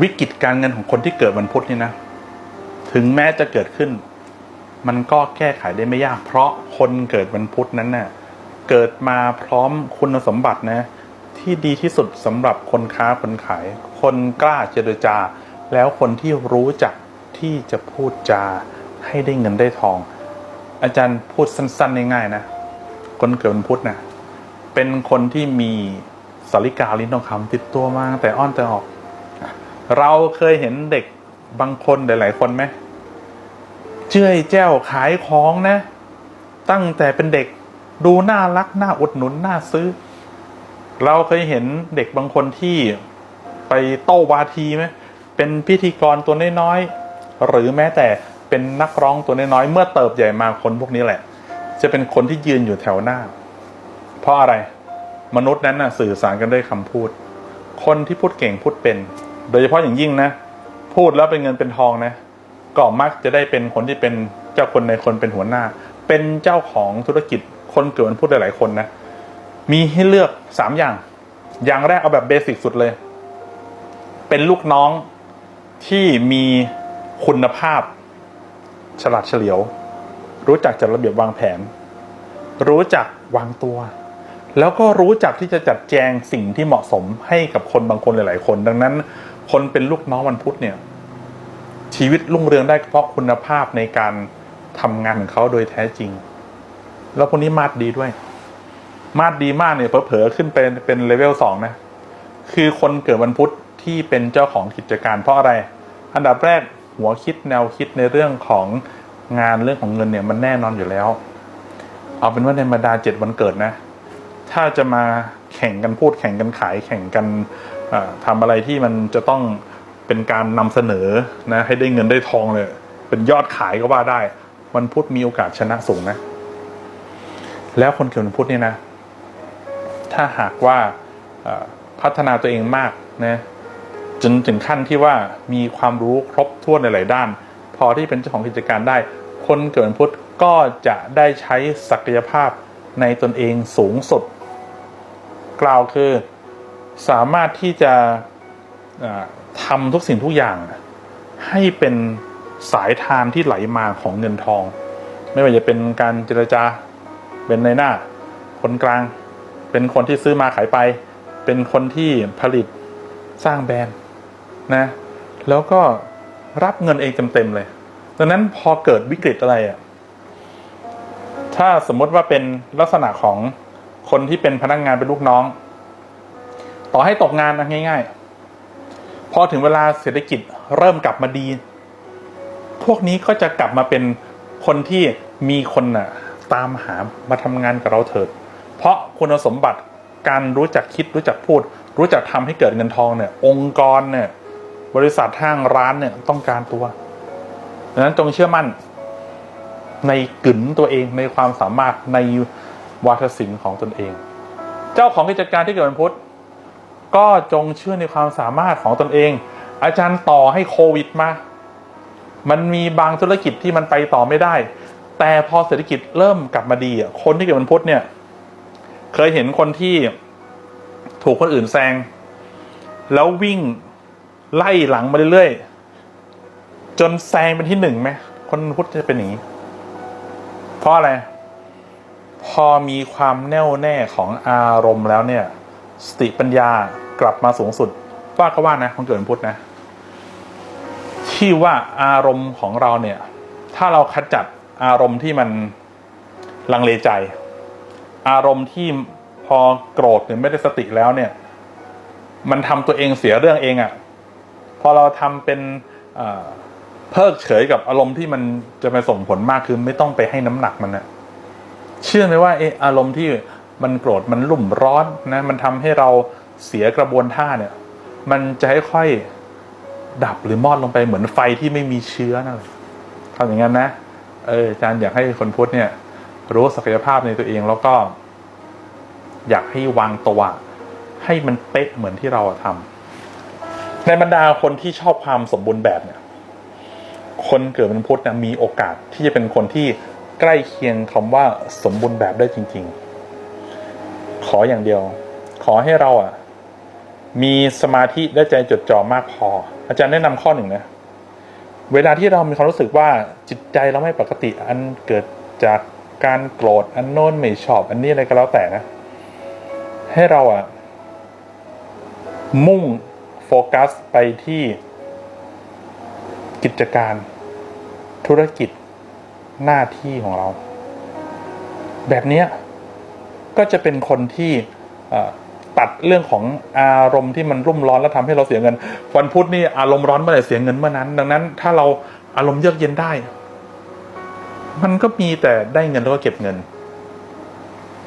วิกฤตการเงินของคนที่เกิดวันพุธนี่นะ ถึงแม้จะเกิดขึ้น มันก็แก้ไขได้ไม่ยาก เพราะคนเกิดวันพุธนั้นน่ะเกิดมาพร้อมคุณสมบัตินะ ที่ดีที่สุดสำหรับคนค้าคนขาย คนกล้าเจรจา แล้วคนที่รู้จักที่จะพูดจาให้ได้เงินได้ทอง อาจารย์พูดสั้นๆง่ายๆนะ คนเกิดวันพุธนะเป็นคนที่มีสาริกาลิ้นทองคำติดตัวมาแต่อ้อนแต่ออก เราเคยเห็นเด็กบางคนหลาย ๆ คนไหมเจ้ยแจ้วขายของนะ ตั้งแต่เป็นเด็กดูน่ารักน่าอุดหนุนน่าซื้อ เราเคยเห็นเด็กบางคนที่ไปโต้วาทีไหมเป็นพิธีกรตัวน้อยๆหรือแม้แต่เป็นนักร้องตัวน้อยๆเมื่อเติบใหญ่มาคนพวกนี้แหละ จะเป็นคนที่ยืนอยู่แถวหน้า เพราะอะไรมนุษย์นั้นน่ะสื่อสารกันด้วยคำพูด คนที่พูดเก่งพูดเป็น โดยเฉพาะอย่างยิ่งนะ พูดแล้วเป็นเงินเป็นทองนะก็มักจะได้เป็นคนที่เป็นเจ้าคนในคนเป็นหัวหน้า เป็นเจ้าของธุรกิจคนเกิดวันพุธหลายๆคนนะ มีให้เลือกสามอย่าง อย่างแรกเอาแบบเบสิกสุดเลย เป็นลูกน้องที่มีคุณภาพ ฉลาดเฉลียว รู้จักจัดระเบียบวางแผน รู้จักวางตัว แล้วก็รู้จักที่จะจัดแจงสิ่งที่เหมาะสมให้กับคนบางคนหลาย ๆ คน ดังนั้น คนเป็นลูกน้องวันพุธเนี่ย ชีวิตรุ่งเรืองได้เพราะคุณภาพในการทำงานของเขาโดยแท้จริง แล้วพวกนี้มาดดีด้วย มาดดีมากเนี่ยเผลอๆขึ้นเป็นเป็นเลเวลสองนะ คือคนเกิดวันพุธที่เป็นเจ้าของกิจการเพราะอะไร อันดับแรกหัวคิดแนวคิดในเรื่องของงานเรื่องของเงินเนี่ยมันแน่นอนอยู่แล้ว เอาเป็นว่าในบรรดาเจ็ดวันเกิดนะ ถ้าจะมา ข่งกันพูดแข่งกันขายแข่งกันเอ่อทำอะไรที่มันจะต้องเป็นการนำเสนอนะให้ได้เงินได้ทองเลย เป็นยอดขายก็ว่าได้ วันพุธมีโอกาสชนะสูงนะ แล้วคนเกิดวันพุธเนี่ยนะ ถ้าหากว่าพัฒนาตัวเองมากนะจนถึงขั้นที่ว่ามีความรู้ครบถ้วนในหลายด้าน พอที่เป็นเจ้าของกิจการได้ คนเกิดวันพุธก็จะได้ใช้ศักยภาพในตนเองสูงสุด กล่าวคือสามารถที่จะทำทุกสิ่งทุกอย่าง ให้เป็นสายทานที่ไหลมาของเงินทอง ไม่ว่าจะเป็นการเจรจาเป็นในหน้า คนกลาง เป็นคนที่ซื้อมาขายไป เป็นคนที่ผลิตสร้างแบรนด์นะแล้วก็รับเงินเองเต็มๆเลยดังนั้นพอเกิดวิกฤตอะไรอะถ้าสมมติว่าเป็นลักษณะของ คนที่เป็นพนักงานเป็นลูกน้อง ต่อให้ตกงานนะง่าย ๆ พอถึงเวลาเศรษฐกิจเริ่มกลับมาดี พวกนี้ก็จะกลับมาเป็นคนที่มีคนน่ะ ตามหามาทำงานกับเราเถิด เพราะคุณสมบัติการรู้จักคิดรู้จักพูด รู้จักทำให้เกิดเงินทองเนี่ย องค์กรเนี่ย บริษัทห้างร้านเนี่ยต้องการตัวดังนั้นจงเชื่อมั่นในกึ๋นตัวเองในความสามารถใน วาทศิลป์ของตนเอง เจ้าของกิจการที่เกิดวันพุธก็จงเชื่อในความสามารถของตนเอง อาจารย์ต่อให้โควิดมา มันมีบางธุรกิจที่มันไปต่อไม่ได้ แต่พอเศรษฐกิจเริ่มกลับมาดีอะคนที่เกิดวันพุธเนี่ย เคยเห็นคนที่ถูกคนอื่นแซง แล้ววิ่งไล่หลังมาเรื่อยๆจนแซงเป็นที่หนึ่งไหมคนพุธจะเป็นอย่างนี้เพราะอะไร พอมีความแน่วแน่ของอารมณ์แล้วเนี่ย สติปัญญากลับมาสูงสุดว่าก็ว่านะคนเกิดวันพุทธนะ ที่ว่าอารมณ์ของเราเนี่ย ถ้าเราขจัดอารมณ์ที่มันลังเลใจ อารมณ์ที่พอโกรธหรือไม่ได้สติแล้วเนี่ย มันทำตัวเองเสียเรื่องเองอะ่ะ พอเราทำเป็นเพิกเฉยกับอารมณ์ที่มันจะไปส่งผลมากคือไม่ต้องไปให้น้ำหนักมันนะ เชื่อไหมว่าเอออารมณ์ที่มันโกรธมันรุ่มร้อนนะ มันทำให้เราเสียกระบวนท่าเนี่ย มันจะค่อยๆดับหรือมอดลงไปเหมือนไฟที่ไม่มีเชื้อนั่นแหละทำอย่างนั้นนะ เอออาจารย์อยากให้คนพุทธเนี่ย รู้ศักยภาพในตัวเองแล้วก็ อยากให้วางตัวให้มันเป๊ะเหมือนที่เราทำในบรรดาคนที่ชอบความสมบูรณ์แบบเนี่ย คนเกิดเป็นพุทธเนี่ยมีโอกาสที่จะเป็นคนที่ ใกล้เคียงคำว่าสมบูรณ์แบบได้จริง ๆ ขออย่างเดียว ขอให้เราอะ มีสมาธิและใจจดจ่อมากพอ อาจารย์แนะนำข้อหนึ่งนะเวลาที่เรามีความรู้สึกว่าจิตใจเราไม่ปกติอันเกิดจากการโกรธอันโน้นไม่ชอบ อันนี้อะไรก็แล้วแต่นะ ให้เราอะมุ่งโฟกัสไปที่กิจการธุรกิจ หน้าที่ของเรา แบบนี้ก็จะเป็นคนที่ตัดเรื่องของอารมณ์ที่มันรุ่มร้อนแล้วทำให้เราเสียเงิน วันพุธนี่อารมณ์ร้อนเมื่อไหร่เสียเงินเมื่อนั้น ดังนั้น ถ้าเราอารมณ์เยือกเย็นได้ มันก็มีแต่ได้เงินแล้วก็เก็บเงิน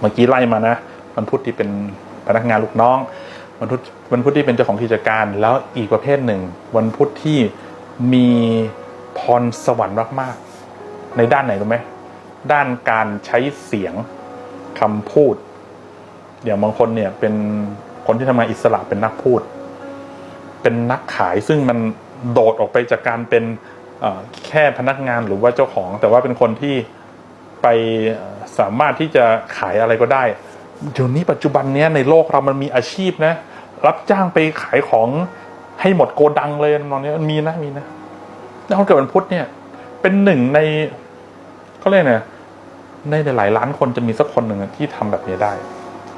เมื่อกี้ไล่มานะวันพุธที่เป็นพนักงานลูกน้องวันพุธวันพุธที่เป็นเจ้าของกิจการ แล้วอีกประเภทหนึ่ง วันพุธที่มีพรสวรรค์มาก ในด้านไหนรู้ไหมด้านการใช้เสียงคำพูดอย่างบางคนเนี่ยเป็นคนที่ทำงานอิสระเป็นนักพูด เป็นนักขายซึ่งมันโดดออกไปจากการเป็นแค่พนักงานหรือว่าเจ้าของ แต่ว่าเป็นคนที่ไปสามารถที่จะขายอะไรก็ได้เดี๋ยวนี้ปัจจุบันเนี้ยในโลกเรามันมีอาชีพนะ รับจ้างไปขายของให้หมดโกดังเลยตอนนี้มันมีนะมีนะแล้วคนเกิดวันพุธเนี่ย เป็นหนึ่งใน เขาเรียกไงในหลายล้านคนจะมีสักคนหนึ่งที่ทำแบบนี้ได้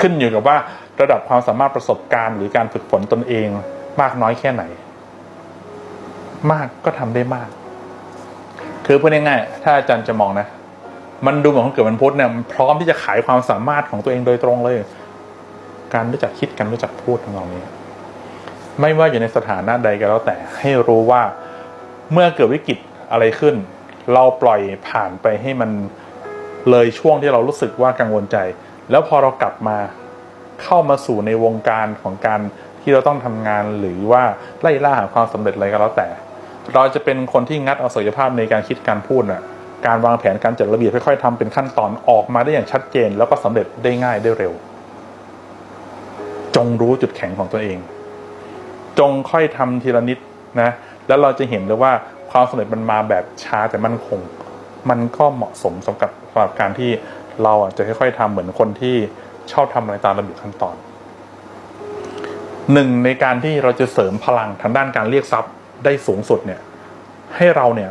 ขึ้นอยู่กับว่าระดับความสามารถประสบการณ์หรือการฝึกฝนตนเองมากน้อยแค่ไหน มากก็ทำได้มาก คือพูดง่ายๆถ้าอาจารย์จะมองนะ มันดูเหมือนคนเกิดวันพุธเนี่ยมันพร้อมที่จะขายความสามารถของตัวเองโดยตรงเลย การรู้จักคิดการรู้จักพูดทำนองนี้ ไม่ว่าอยู่ในสถานะใดก็แล้วแต่ให้รู้ว่าเมื่อเกิดวิกฤตอะไรขึ้น เราปล่อยผ่านไปให้มันเลยช่วงที่เรารู้สึกว่ากังวลใจ แล้วพอเรากลับมาเข้ามาสู่ในวงการของการที่เราต้องทำงานหรือว่าไล่ล่าหาความสำเร็จอะไรก็แล้วแต่ เราจะเป็นคนที่งัดเอาศักยภาพในการคิดการพูดน่ะการวางแผนการจัดระเบียบค่อยๆทำเป็นขั้นตอนออกมาได้อย่างชัดเจน แล้วก็สำเร็จได้ง่ายได้เร็ว จงรู้จุดแข็งของตัวเอง จงค่อยทำทีละนิดนะแล้วเราจะเห็นเลยว่า ความสำเร็จมันมาแบบช้าแต่มั่นคง มันก็เหมาะสมสำหรับสำหรับการที่เราอะจะค่อยๆทำเหมือนคนที่ชอบทำอะไรตามระเบียบขั้นตอนหนึ่งในการที่เราจะเสริมพลังทางด้านการเรียกทรัพย์ได้สูงสุดเนี่ย ให้เราเนี่ย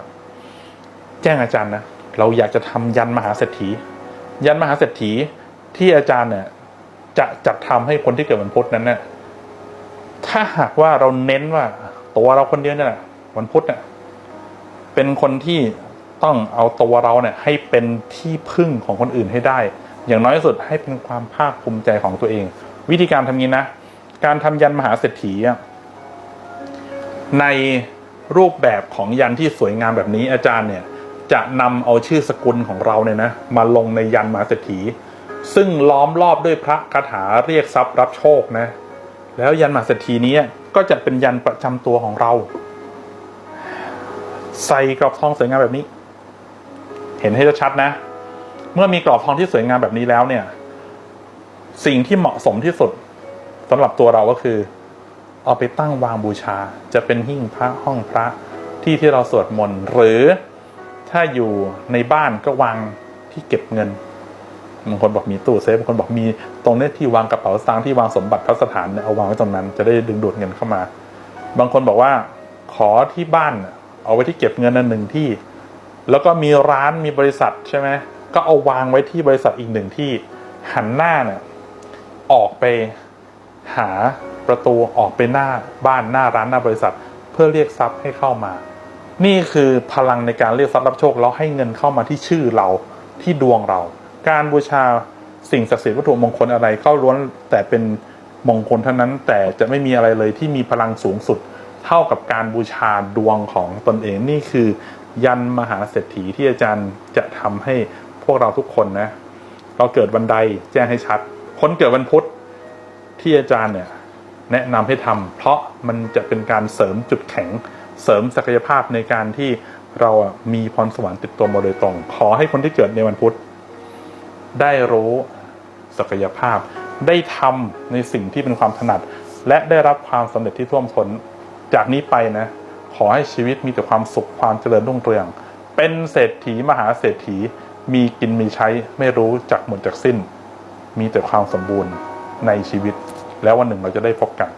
แจ้งอาจารย์นะเราอยากจะทำยันมหาเศรษฐี ยันมหาเศรษฐีที่อาจารย์เนี่ย จะจัดทำให้คนที่เกิดวันพุธนั้นเนี่ยถ้าหากว่าเราเน้นว่า ตัวเราคนเดียวเนี่ยแหละวันพุธเนี่ย เป็นคนที่ต้องเอาตัวเราเนี่ยให้เป็นที่พึ่งของคนอื่นให้ได้ อย่างน้อยสุดให้เป็นความภาคภูมิใจของตัวเอง วิธีการทำนี้นะ การทำยันมหาเศรษฐีในรูปแบบของยันที่สวยงามแบบนี้อาจารย์เนี่ยจะนำเอาชื่อสกุลของเราเนี่ยนะมาลงในยันมหาเศรษฐี ซึ่งล้อมรอบด้วยพระคาถาเรียกทรัพย์รับโชคนะ แล้วยันมหาเศรษฐีนี้ก็จะเป็นยันประจำตัวของเรา ใส่กรอบทองสวยงามแบบนี้ เห็นให้ชัดนะ เมื่อมีกรอบทองที่สวยงามแบบนี้แล้วเนี่ย สิ่งที่เหมาะสมที่สุดสำหรับตัวเราก็คือ เอาไปตั้งวางบูชา จะเป็นหิ้งพระห้องพระที่ที่เราสวดมนต์หรือถ้าอยู่ในบ้านก็วางที่เก็บเงินบางคนบอกมีตู้เซฟบางคนบอกมีตรงเนี้ยที่วางกระเป๋าสตางค์ที่วางสมบัติพระสถานเนี่ยเอาวางไว้ตรงนั้น จะได้ดึงดูดเงินเข้ามา บางคนบอกว่า ขอที่บ้าน เอาไว้ที่เก็บเงินนั่นหนึ่งที่ แล้วก็มีร้านมีบริษัทใช่ไหมก็เอาวางไว้ที่บริษัทอีกหนึ่งที่ หันหน้าเนี่ยออกไปหาประตูออกไปหน้าบ้านหน้าร้านหน้าบริษัท เพื่อเรียกทรัพย์ให้เข้ามา นี่คือพลังในการเรียกทรัพย์รับโชคแล้วให้เงินเข้ามาที่ชื่อเราที่ดวงเรา การบูชาสิ่งศักดิ์สิทธิ์วัตถุมงคลอะไรก็ล้วนแต่เป็นมงคลเท่านั้นแต่จะไม่มีอะไรเลยที่มีพลังสูงสุด เท่ากับการบูชาดวงของตนเองนี่คือ ยันมหาเศรษฐีที่อาจารย์จะทำให้พวกเราทุกคนนะ เราเกิดวันใดแจ้งให้ชัด คนเกิดวันพุธที่อาจารย์เนี่ยแนะนำให้ทำเพราะมันจะเป็นการเสริมจุดแข็งเสริมศักยภาพในการที่เราอะมีพรสวรรค์ติดตัวมาโดยตรง ขอให้คนที่เกิดในวันพุธได้รู้ศักยภาพ ได้ทำในสิ่งที่เป็นความถนัด และได้รับความสำเร็จที่ท่วมท้น จากนี้ไปนะ ขอให้ชีวิตมีแต่ความสุขความเจริญรุ่งเรือง เป็นเศรษฐีมหาเศรษฐี มีกินมีใช้ไม่รู้จักหมดจากสิ้น มีแต่ความสมบูรณ์ในชีวิต แล้ววันหนึ่งเราจะได้พบกัน